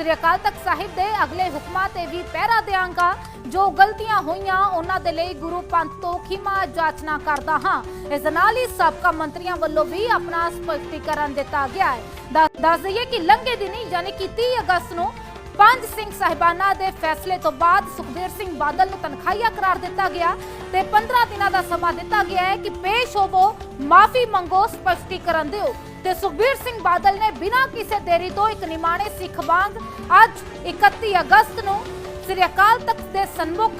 ਸ੍ਰੀ ਅਕਾਲ ਤਖਤ ਸਾਹਿਬ ਦੇ ਅਗਲੇ ਹੁਕਮਾਂ ਤੇ ਵੀ ਪਹਿਰਾ ਦਿਆਂਗਾ। ਜੋ ਗਲਤੀਆਂ ਹੋਈਆਂ, ਉਹਨਾਂ ਦੇ ਲਈ ਗੁਰੂ ਪੰਥ ਤੋਂ ਖਿਮਾ ਜਾਚਨਾ ਕਰਦਾ ਹਾਂ। ਇਸ ਨਾਲ ਹੀ ਸਾਬਕਾ ਮੰਤਰੀਆਂ ਵੱਲੋਂ ਵੀ ਆਪਣਾ ਸਪਸ਼ਟੀਕਰਨ ਦਿੱਤਾ ਗਿਆ ਹੈ। ਦੱਸ ਦੱਸ ਦਈਏ ਕਿ ਲੰਘੇ ਦਿਨੀ, ਯਾਨੀ ਕਿ 30 ਅਗਸਤ ਨੂੰ ਪੰਜ ਸਿੰਘ ਸਾਹਿਬਾਨਾਂ ਦੇ ਫੈਸਲੇ ਤੋਂ ਬਾਅਦ ਸੁਖਬੀਰ ਸਿੰਘ ਬਾਦਲ ਨੂੰ ਤਨਖਾਹੀਆ ਕਰਾਰ ਦਿੱਤਾ ਗਿਆ ਤੇ 15 ਦਿਨਾਂ ਦਾ ਸਮਾਂ ਦਿੱਤਾ ਗਿਆ ਹੈ ਕਿ ਪੇਸ਼ ਹੋਵੋ, ਮਾਫੀ ਮੰਗੋ, ਸਪਸ਼ਟੀਕਰਨ ਦਿਓ। ਤੇ ਸੁਖਬੀਰ ਸਿੰਘ ਬਾਦਲ ਨੇ ਬਿਨਾਂ ਕਿਸੇ ਦੇਰੀ ਤੋਂ ਇੱਕ ਨਿਮਾਣੇ ਸਿੱਖ ਵਾਂਗ ਅੱਜ 31 ਅਗਸਤ ਨੂੰ ਸ੍ਰੀ ਅਕਾਲ ਤਖਤ ਦੇ ਸਨਮੁਖ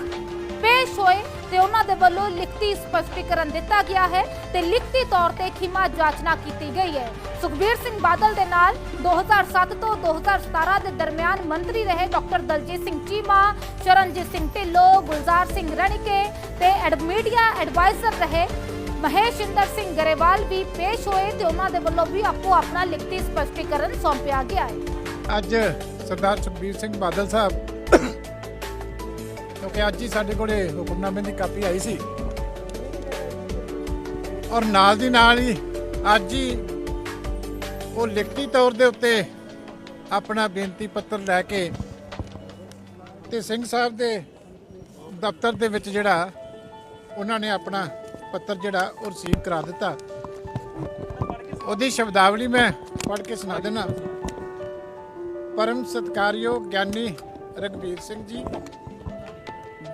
ਪੇਸ਼ ਹੋਏ ਤੇ ਉਹਨਾਂ ਦੇ ਵੱਲੋਂ ਲਿਖਤੀ ਸਪਸ਼ਟੀਕਰਨ ਦਿੱਤਾ ਗਿਆ ਹੈ ਤੇ ਲਿਖਤੀ ਤੌਰ ਤੇ ਖਿਮਾ ਜਾਚਨਾ ਕੀਤੀ ਗਈ ਹੈ। ਸੁਖਬੀਰ ਸਿੰਘ ਬਾਦਲ ਦੇ ਨਾਲ 2007 ਤੋਂ 2017 ਦੇ ਦਰਮਿਆਨ ਮੰਤਰੀ ਰਹੇ ਡਾਕਟਰ ਦਲਜੀਤ ਸਿੰਘ ਚੀਮਾ, ਚਰਨਜੀਤ ਸਿੰਘ ਢਿੱਲੋਂ, ਗੁਲਜ਼ਾਰ ਸਿੰਘ ਰਣਕੇ ਤੇ ਐਡਮੀਡੀਆ ਐਡਵਾਈਜ਼ਰ ਰਹੇ ਮਹੇਸ਼ਿੰਦਰ ਸਿੰਘ ਗਰੇਵਾਲ ਵੀ ਪੇਸ਼ ਹੋਏ ਤੇ ਉਹਨਾਂ ਦੇ ਵੱਲੋਂ ਵੀ ਆਪੋ ਆਪਣਾ ਲਿਖਤੀ ਸਪਸ਼ਟੀਕਰਨ ਸੌਂਪਿਆ ਗਿਆ ਹੈ। ਅੱਜ ਸਰਦਾਰ ਸੁਖਬੀਰ ਸਿੰਘ ਬਾਦਲ ਸਾਹਿਬ ਕਿਉਂਕਿ ਅੱਜ ਹੀ ਸਾਡੇ ਕੋਲੇ ਹੁਕਮਨਾਮੇ ਦੀ ਕਾਪੀ ਆਈ ਸੀ। ਔਰ ਨਾਲ ਦੀ ਨਾਲ ਹੀ ਅੱਜ ਹੀ ਉਹ ਲਿਖਤੀ ਤੌਰ ਦੇ ਉੱਤੇ ਆਪਣਾ ਬੇਨਤੀ ਪੱਤਰ ਲੈ ਕੇ ਤੇ ਸਿੰਘ ਸਾਹਿਬ ਦੇ ਦਫ਼ਤਰ ਦੇ ਵਿੱਚ ਜਿਹੜਾ ਉਹਨਾਂ ਨੇ ਆਪਣਾ ਪੱਤਰ ਜਿਹੜਾ ਉਹ ਰਿਸੀਵ ਕਰਾ ਦਿੱਤਾ। ਉਹਦੀ ਸ਼ਬਦਾਵਲੀ ਮੈਂ ਪੜ੍ਹ ਕੇ ਸੁਣਾ ਦੇਣਾ ਪਰਮ ਸਤਕਾਰਯੋਗ ਗਿਆਨੀ ਰਗਵੀਰ ਸਿੰਘ ਜੀ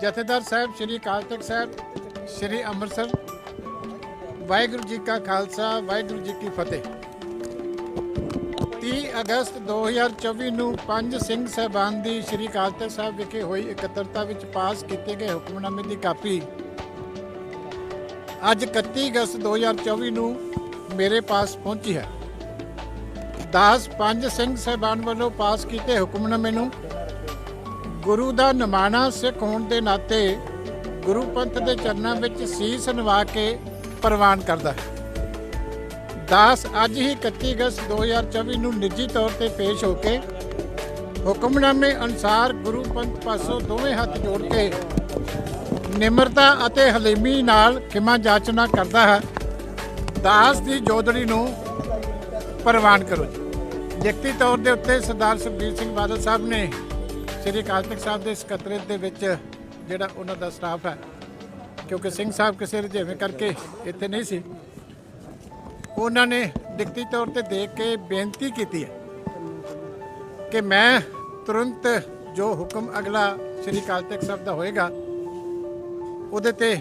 ਜਥੇਦਾਰ ਸਾਹਿਬ, ਸ੍ਰੀ ਅਕਾਲ ਤਖਤ ਸਾਹਿਬ, ਸ੍ਰੀ ਅੰਮ੍ਰਿਤਸਰ। ਵਾਹਿਗੁਰੂ ਜੀ ਕਾ ਖਾਲਸਾ, ਵਾਹਿਗੁਰੂ ਜੀ ਕੀ ਫਤਿਹ। 30 ਅਗਸਤ 2024 ਨੂੰ ਪੰਜ ਸਿੰਘ ਸਹਿਬਾਨ ਦੀ ਸ੍ਰੀ ਅਕਾਲ ਤਖਤ ਸਾਹਿਬ ਵਿਖੇ ਹੋਈ ਇਕੱਤਰਤਾ ਵਿੱਚ ਪਾਸ ਕੀਤੇ ਗਏ ਹੁਕਮਨਾਮੇ ਦੀ ਕਾਪੀ। ਅੱਜ 31 ਅਗਸਤ 2024 ਨੂੰ ਮੇਰੇ ਪਾਸ ਪਹੁੰਚੀ ਹੈ। ਦਾਸ ਪੰਜ ਸਿੰਘ ਸਹਿਬਾਨ ਵੱਲੋਂ ਪਾਸ ਕੀਤੇ ਹੁਕਮਨਾਮੇ ਨੂੰ ਗੁਰੂ ਦਾ ਨਿਮਾਣਾ ਸਿੱਖ ਹੋਣ ਦੇ ਨਾਤੇ ਗੁਰੂ ਪੰਥ ਦੇ ਚਰਨਾਂ ਵਿੱਚ ਸੀਸ ਨਵਾ ਕੇ ਪ੍ਰਵਾਨ ਕਰਦਾ ਹੈ। ਦਾਸ ਅੱਜ ਹੀ 31 ਅਗਸਤ 2024 ਨੂੰ ਨਿੱਜੀ ਤੌਰ ਤੇ ਪੇਸ਼ ਹੋ ਕੇ ਹੁਕਮਨਾਮੇ ਅਨੁਸਾਰ ਗੁਰੂ ਪੰਥ ਪਾਸੋਂ ਦੋਵੇਂ ਹੱਥ ਜੋੜ ਕੇ ਨਿਮਰਤਾ ਅਤੇ ਹਲੀਮੀ ਨਾਲ ਖਿਮਾ ਜਾਚਨਾ ਕਰਦਾ ਹੈ। ਦਾਸ ਦੀ ਜੋਦੜੀ ਨੂੰ ਪ੍ਰਵਾਨ ਕਰੋ ਜੀ। ਲਿਖਤੀ ਤੌਰ ਦੇ ਉੱਤੇ ਸਰਦਾਰ ਸੁਖਬੀਰ ਸਿੰਘ ਬਾਦਲ ਸਾਹਿਬ ਨੇ ਸ੍ਰੀ ਅਕਾਲ ਤਖਤ ਸਾਹਿਬ ਦੇ ਸਕੱਤਰੇਤ ਦੇ ਵਿੱਚ ਜਿਹੜਾ ਉਹਨਾਂ ਦਾ ਸਟਾਫ ਹੈ, ਕਿਉਂਕਿ ਸਿੰਘ ਸਾਹਿਬ ਕਿਸੇ ਰੁਝੇਵੇਂ ਕਰਕੇ ਇੱਥੇ ਨਹੀਂ ਸੀ, ਉਹਨਾਂ ਨੇ ਲਿਖਤੀ ਤੌਰ ਤੇ ਦੇਖ ਕੇ ਬੇਨਤੀ ਕੀਤੀ ਹੈ ਕਿ ਮੈਂ ਤੁਰੰਤ ਜੋ ਹੁਕਮ ਅਗਲਾ ਸ੍ਰੀ ਅਕਾਲ ਤਖਤ ਸਾਹਿਬ ਦਾ ਹੋਏਗਾ, ਉਹਦੇ ਤੇ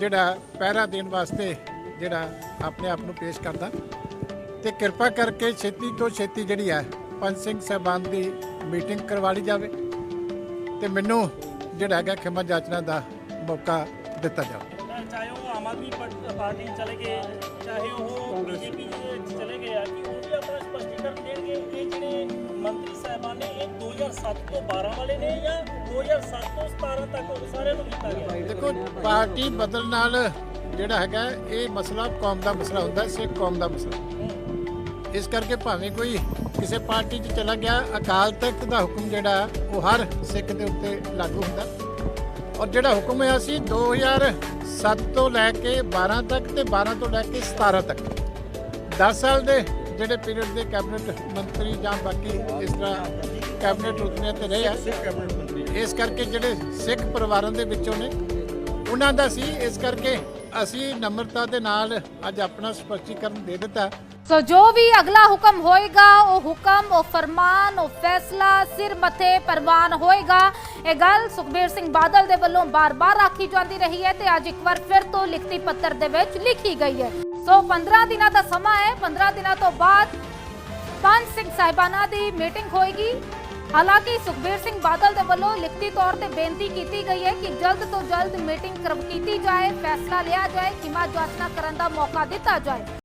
ਜਿਹੜਾ ਪਹਿਰਾ ਦੇਣ ਵਾਸਤੇ ਜਿਹੜਾ ਆਪਣੇ ਆਪ ਨੂੰ ਪੇਸ਼ ਕਰਦਾ। ਤੇ ਕਿਰਪਾ ਕਰਕੇ ਛੇਤੀ ਤੋਂ ਛੇਤੀ ਜਿਹੜੀ ਹੈ, ਪੰਜ ਸਿੰਘ ਸਾਹਿਬਾਨ ਦੀ ਮੀਟਿੰਗ ਕਰਵਾ ਲਈ ਜਾਵੇ। ਤੇ ਮੈਨੂੰ ਜਿਹੜਾ ਹੈਗਾ ਖਿਮਾ ਜਾਚਨਾ ਦਾ ਮੌਕਾ ਦਿੱਤਾ ਜਾਵੇ। ਚਾਹੇ ਉਹ ਆਮ ਆਦਮੀ ਪਾਰਟੀ ਚਲੇ ਗਏ ਚਾਹੇ ਉਹ ਬੀਜੇਪੀ ਚਲੇ ਗਏ ਆ ਕਿ ਉਹ ਵੀ ਆਪਣਾ ਸਪਸ਼ਟੀਕਰਨ ਦੇਣਗੇ। ਇਹ ਜਿਹੜੇ ਮੰਤਰੀ ਸਾਹਿਬਾਨ ਨੇ ਇਹ 2007 ਤੋਂ 12 ਵਾਲੇ ਨੇ ਜਾਂ 2007 ਤੋਂ 17 ਤੱਕ ਉਹ ਸਾਰਿਆਂ ਨੂੰ ਕੀਤਾ ਗਿਆ? ਦੇਖੋ ਪਾਰਟੀ ਬਦਲ ਨਾਲ ਜਿਹੜਾ ਹੈਗਾ ਇਹ ਮਸਲਾ ਕੌਮ ਦਾ ਮਸਲਾ ਹੁੰਦਾ ਸਿੱਖ ਕੌਮ ਦਾ ਮਸਲਾ। ਇਸ ਕਰਕੇ ਭਾਵੇਂ ਕੋਈ ਕਿਸੇ ਪਾਰਟੀ 'ਚ ਚਲਾ ਗਿਆ, ਅਕਾਲ ਤਖਤ ਦਾ ਹੁਕਮ ਜਿਹੜਾ, ਉਹ ਹਰ ਸਿੱਖ ਦੇ ਉੱਤੇ ਲਾਗੂ ਹੁੰਦਾ। ਔਰ ਜਿਹੜਾ ਹੁਕਮ ਹੋਇਆ ਸੀ 2007 ਤੋਂ ਲੈ ਕੇ 12 ਤੱਕ ਤੇ 12 ਤੋਂ ਲੈ ਕੇ 17 ਤੱਕ। 10 ਸਾਲ ਦੇ ਜਿਹੜੇ ਪੀਰੀਅਡ ਦੇ ਕੈਬਨਿਟ ਮੰਤਰੀ ਜਾਂ ਬਾਕੀ ਇਸ ਤਰ੍ਹਾਂ ਕੈਬਨਿਟ ਰੁਤਬਿਆਂ ਤੇ ਰਹੇ ਆ, ਇਸ ਕਰਕੇ ਜਿਹੜੇ ਸਿੱਖ ਪਰਿਵਾਰਾਂ ਦੇ ਵਿੱਚੋਂ ਨੇ, ਉਹਨਾਂ ਦਾ ਸੀ। ਇਸ ਕਰਕੇ ਅਸੀਂ ਨਮਰਤਾ ਦੇ ਨਾਲ ਅੱਜ ਆਪਣਾ ਸਪਸ਼ਟੀਕਰਨ ਦੇ ਦਿੱਤਾ। ਸੋ ਜੋ ਵੀ ਅਗਲਾ ਹੁਕਮ ਹੋਏਗਾ, ਉਹ ਹੁਕਮ, ਉਹ ਫਰਮਾਨ, ਉਹ ਫੈਸਲਾ ਸਿਰ ਮੱਥੇ ਪ੍ਰਵਾਨ ਹੋਏਗਾ। ਇਹ ਗੱਲ ਸੁਖਬੀਰ ਸਿੰਘ ਬਾਦਲ ਦੇ ਵੱਲੋਂ ਬਾਰ-ਬਾਰ ਆਖੀ ਜਾਂਦੀ ਰਹੀ ਹੈ ਤੇ ਅੱਜ ਇੱਕ ਵਾਰ ਫਿਰ ਤੋਂ ਲਿਖਤੀ ਪੱਤਰ ਦੇ ਵਿੱਚ ਲਿਖੀ ਗਈ ਹੈ। ਸੋ 15 ਦਿਨਾਂ ਦਾ ਸਮਾਂ ਹੈ 15 ਦਿਨਾਂ ਤੋਂ ਬਾਅਦ ਪੰਜ ਸਿੰਘ ਸਾਹਿਬਾਨਾਂ ਦੀ ਮੀਟਿੰਗ ਹੋਏਗੀ। ਹਾਲਾਂਕਿ ਸੁਖਬੀਰ ਸਿੰਘ ਬਾਦਲ ਦੇ ਵੱਲੋਂ ਲਿਖਤੀ ਤੌਰ ਤੇ ਬੇਨਤੀ ਕੀਤੀ ਗਈ ਹੈ ਕਿ ਜਲਦ ਤੋਂ ਜਲਦ ਮੀਟਿੰਗ ਕਰਵ ਕੀਤੀ ਜਾਏ, ਫੈਸਲਾ ਲਿਆ ਜਾਏ ਕਿਮਾ ਜਾਚਨਾ ਕਰਨ ਦਾ ਮੌਕਾ ਦਿੱਤਾ ਜਾਏ।